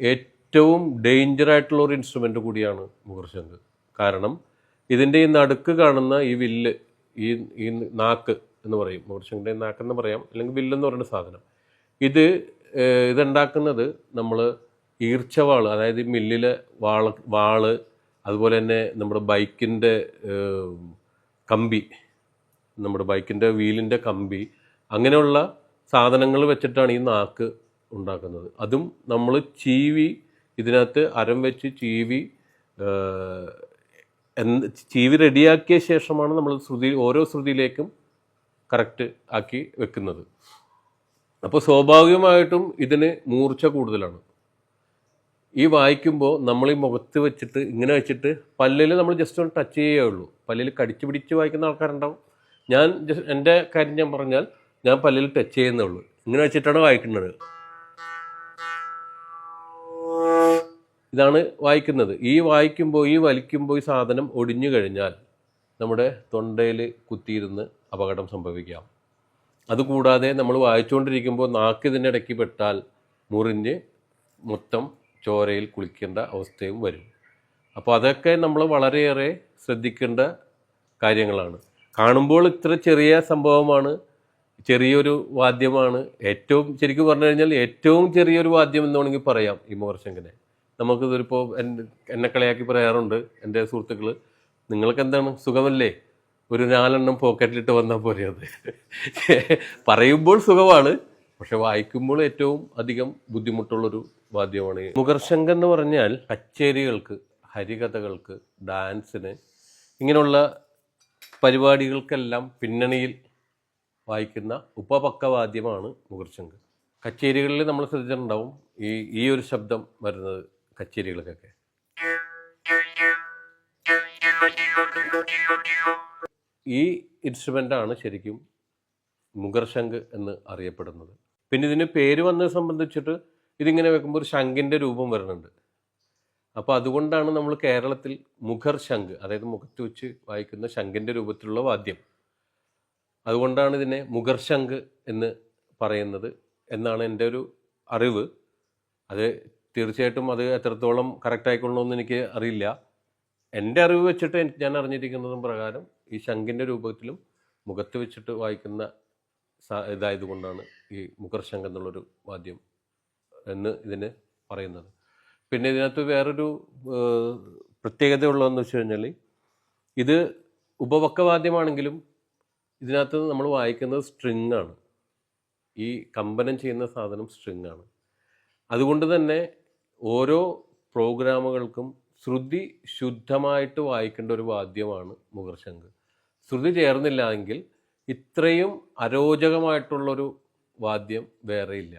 ഏറ്റവും ഡേഞ്ചർ ആയിട്ടുള്ള ഒരു ഇൻസ്ട്രുമെന്റ് കൂടിയാണ് മുഖർശംഖ് കാരണം ഇതിന്റെ ഈ നടുക്ക് കാണുന്ന ഈ വില്ല് ഈ ഈ നാക്ക് എന്ന് പറയും. മുഖർശംഖിന്റെ നാക്കെന്ന് പറയാം അല്ലെങ്കിൽ വില്ലെന്ന് പറയുന്ന സാധനം. ഇത് ഇതുണ്ടാക്കുന്നത് നമ്മൾ ഈർച്ചവാൾ അതായത് മില്ലിലെ വാൾ വാൾ അതുപോലെ തന്നെ നമ്മുടെ ബൈക്കിന്റെ കമ്പി നമ്മുടെ ബൈക്കിന്റെ വീലിന്റെ കമ്പി അങ്ങനെയുള്ള സാധനങ്ങൾ വെച്ചിട്ടാണ് ഈ നാക്ക് ഉണ്ടാക്കുന്നത്. അതും നമ്മൾ ചീവി ഇതിനകത്ത് അരം വെച്ച് ചീവി എന്ത് ചീവി റെഡിയാക്കിയ ശേഷമാണ് നമ്മൾ ശ്രുതി ഓരോ ശ്രുതിയിലേക്കും കറക്റ്റ് ആക്കി വെക്കുന്നത്. അപ്പോൾ സ്വാഭാവികമായിട്ടും ഇതിന് മൂർച്ച കൂടുതലാണ്. ഈ വായിക്കുമ്പോൾ നമ്മൾ ഈ മുഖത്ത് വെച്ചിട്ട് ഇങ്ങനെ വെച്ചിട്ട് പല്ലിൽ നമ്മൾ ജസ്റ്റ് ഒന്ന് ടച്ച് ചെയ്യേ ഉള്ളൂ. പല്ലിൽ കടിച്ചു പിടിച്ച് വായിക്കുന്ന ആൾക്കാരുണ്ടാവും. ഞാൻ ജസ്റ്റ് എന്റെ കാര്യം ഞാൻ പറഞ്ഞാൽ ഞാൻ പല്ലിൽ ടച്ച് ചെയ്യുന്നേ ഉള്ളൂ. ഇങ്ങനെ വെച്ചിട്ടാണ് വായിക്കുന്നത്. ഇതാണ് വായിക്കുന്നത്. ഈ വായിക്കുമ്പോൾ ഈ വലിക്കുമ്പോൾ ഈ സാധനം ഒടിഞ്ഞു കഴിഞ്ഞാൽ നമ്മുടെ തൊണ്ടയിൽ കുത്തിയിരുന്ന് അപകടം സംഭവിക്കാം. അതുകൂടാതെ നമ്മൾ വായിച്ചുകൊണ്ടിരിക്കുമ്പോൾ നാക്ക് ഇതിനിടയ്ക്ക് പെട്ടാൽ മുറിഞ്ഞ് മൊത്തം ചോരയിൽ കുളിക്കേണ്ട അവസ്ഥയും വരും. അപ്പോൾ അതൊക്കെ നമ്മൾ വളരെയേറെ ശ്രദ്ധിക്കേണ്ട കാര്യങ്ങളാണ്. കാണുമ്പോൾ ഇത്ര ചെറിയ സംഭവമാണ് ചെറിയൊരു വാദ്യമാണ്. ഏറ്റവും ശരിക്കും പറഞ്ഞു കഴിഞ്ഞാൽ ഏറ്റവും ചെറിയൊരു വാദ്യം എന്ന് വേണമെങ്കിൽ പറയാം ഈ മോർശങ്കനെ നമുക്കിതൊരിപ്പോൾ എന്നെ കളിയാക്കി പറയാറുണ്ട് എന്റെ സുഹൃത്തുക്കൾ നിങ്ങൾക്ക് എന്താണ് സുഖമല്ലേ? ഒരു നാലെണ്ണം പോക്കറ്റിലിട്ട് വന്നാൽ പോരെ അത്. പറയുമ്പോൾ സുഖമാണ് പക്ഷെ വായിക്കുമ്പോൾ ഏറ്റവും അധികം ബുദ്ധിമുട്ടുള്ളൊരു വാദ്യമാണ്. ഈ മുഖർശങ്ക എന്ന് പറഞ്ഞാൽ കച്ചേരികൾക്ക് ഹരികഥകൾക്ക് ഡാൻസിന് ഇങ്ങനെയുള്ള പരിപാടികൾക്കെല്ലാം പിന്നണിയിൽ വായിക്കുന്ന ഉപപക്കവാദ്യമാണ് മുഖർശങ്ക് കച്ചേരികളിൽ നമ്മൾ ശ്രദ്ധിച്ചിട്ടുണ്ടാവും ഈ ഈ ഒരു ശബ്ദം വരുന്നത്. കച്ചേരികൾക്കൊക്കെ. ഈ ഇൻസ്ട്രുമെന്റാണ് ശരിക്കും മുഗർശംഖ് എന്ന് അറിയപ്പെടുന്നത്. പിന്നെ ഇതിന് പേര് വന്നത് സംബന്ധിച്ചിട്ട് ഇതിങ്ങനെ വെക്കുമ്പോൾ ഒരു ശംഖിന്റെ രൂപം വരുന്നുണ്ട്. അപ്പോൾ അതുകൊണ്ടാണ് നമ്മൾ കേരളത്തിൽ മുഖർ ശംഖ് അതായത് മുഖത്ത് വെച്ച് വായിക്കുന്ന ശംഖിന്റെ രൂപത്തിലുള്ള വാദ്യം. അതുകൊണ്ടാണ് ഇതിനെ മുഗർ ശംഖ് എന്ന് പറയുന്നത് എന്നാണ് എന്റെ ഒരു അറിവ്. അത് തീർച്ചയായിട്ടും അത് എത്രത്തോളം കറക്റ്റ് ആയിക്കൊള്ളണമെന്ന് എനിക്ക് അറിയില്ല. എന്റെ അറിവ് വെച്ചിട്ട് ഞാൻ അറിഞ്ഞിരിക്കുന്നതും പ്രകാരം ഈ ശംഖിന്റെ രൂപത്തിലും മുഖത്ത് വെച്ചിട്ട് വായിക്കുന്ന ഇതായതുകൊണ്ടാണ് ഈ മുഖർശംഖ് എന്നുള്ളൊരു വാദ്യം എന്ന് ഇതിന് പറയുന്നത്. പിന്നെ ഇതിനകത്ത് വേറൊരു പ്രത്യേകതയുള്ളതെന്ന് വെച്ച് കഴിഞ്ഞാൽ ഇത് ഉപവക്കവാദ്യമാണെങ്കിലും ഇതിനകത്ത് നമ്മൾ വായിക്കുന്നത് സ്ട്രിങ് ആണ് ഈ കമ്പനം ചെയ്യുന്ന സാധനം സ്ട്രിങ് ആണ് അതുകൊണ്ട് തന്നെ ഓരോ പ്രോഗ്രാമുകൾക്കും ശ്രുതി ശുദ്ധമായിട്ട് വായിക്കേണ്ട ഒരു വാദ്യമാണ് മുഖർശംഖ് ശ്രുതി ചേർന്നില്ല എങ്കിൽ ഇത്രയും അരോചകമായിട്ടുള്ളൊരു വാദ്യം വേറെയില്ല.